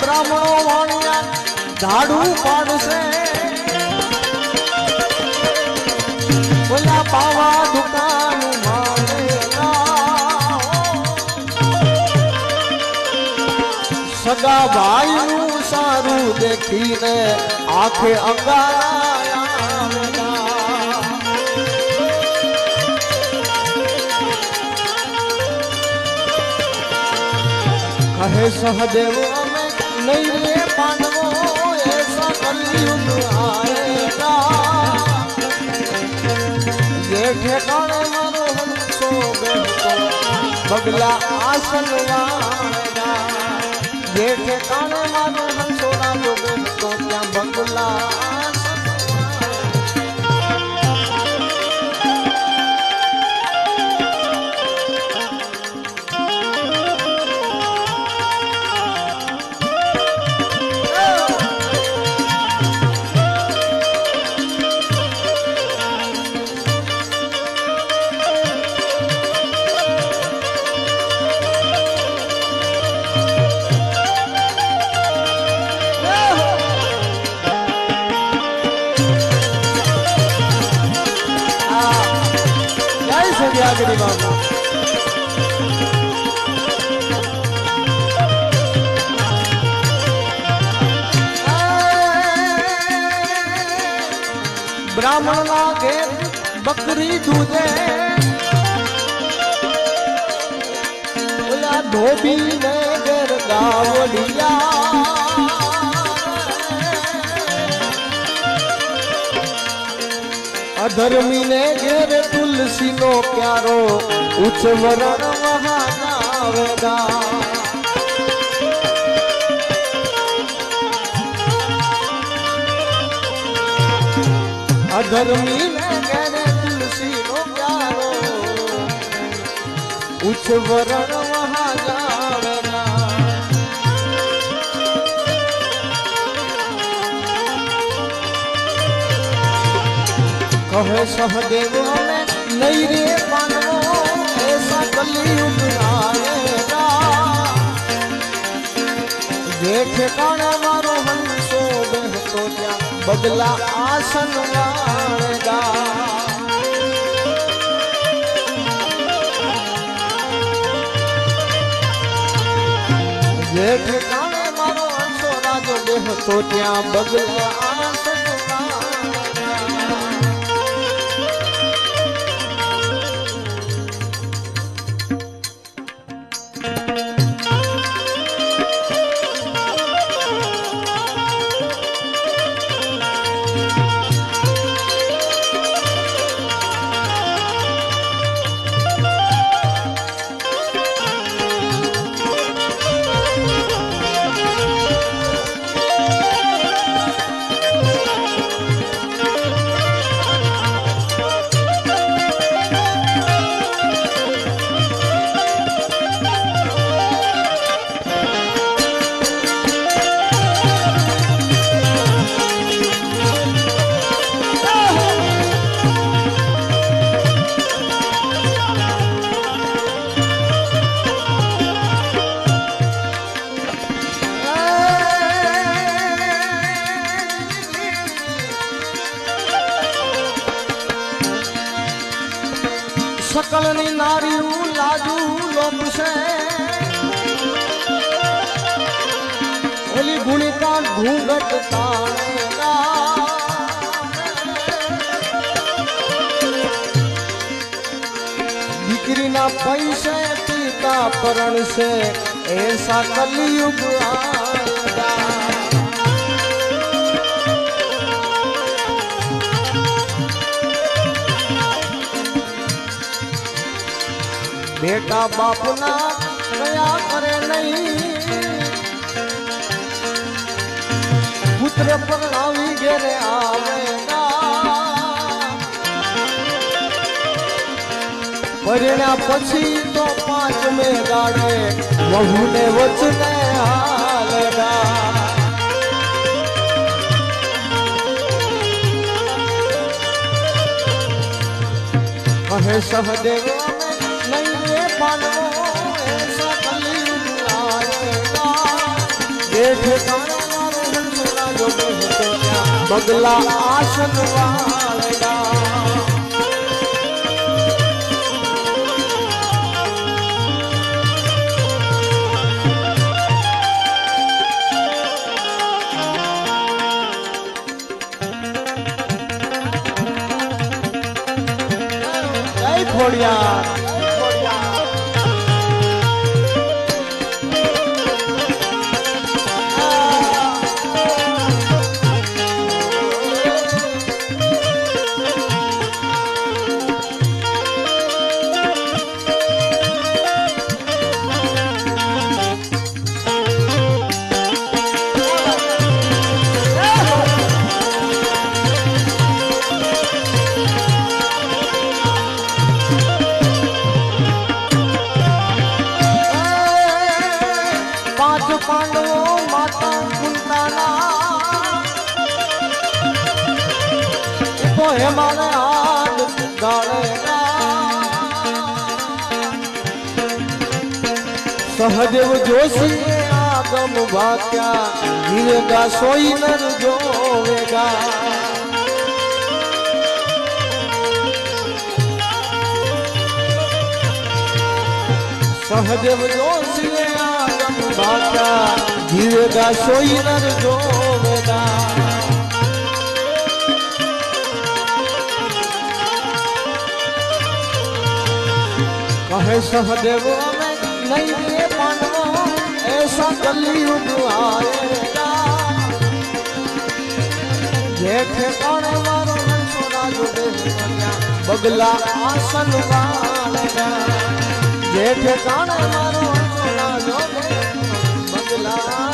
બ્રાહ્મણો વાણિયા ઝાડુ પાડશે. ઓલા પાવા દુકાન. સગા ભાઈનું સારું દેખીને આંખે અંગારા. કહે સહદેવ, અમે નહીં રે પાંડવો એસા કલયુગ આયેગા જે. ઠેકાણે મારો હંસો બેઠો, બગલા આસન વાળેગા જે ઠેકાણે મારો હંસો રાજો બેસતો સૂર્યાગરી બાબા બ્રાહ્મણ ના ઘેર બકરી દૂધે ધોબી ને ઘેર ગાવડિયા અધર્મી ને ઘેર તુલસી નો પ્યારો ઉચ્ચ વરણ મહાનાવેગા અધર્મી ને ઘેર તુલસી નો પ્યારો ઉચ્ચ કહે સહદેવ અમે નહીં રે પાનવો એસા કલયુગ આયેગા જે ઠેકાણે મારો હંસો બેહતો ત્યાં બદલા આસન વાળેગા જે ઠેકાણે મારો હંસો રાજો બેહતો ત્યાં બદલા આસન વાળેગા સકલની નારીનું લાજુ લોપશે ઓલી ગુણિકા ઘૂંઘટ તાણેગા દીકરીના પૈસે પિતા પરણશે એસા કલયુગ આયેગા બેટા બાપના કયા કરે નહીં પુત્ર પરણાવી ઘેરે આવેગા પરિણ્યા પછી તો પાંચ મે ગાડે વહુને વચને હાલેગા કહે સહદેવ અમે નહીં રે પાનવો પાંડવો માતા કુંતાના તો હેમાને હાથ ગાળેલા સહદેવ જોશી આગમ ભાગ્યા જીવેગા સોઈ નર જોવેગા સહદેવ જોશી આગમ ભાગ્યા જીવેગા સોઈ નર જોવેગા કહે સહદેવ, અમે નહીં રે માનવો એસા કલયુગ આયેગા જેઠે ઠેકાણે મારો હંસોના જોડે બગલા આસન વાળેગા જેઠે ઠેકાણે મારો હંસોના જોડે 啊。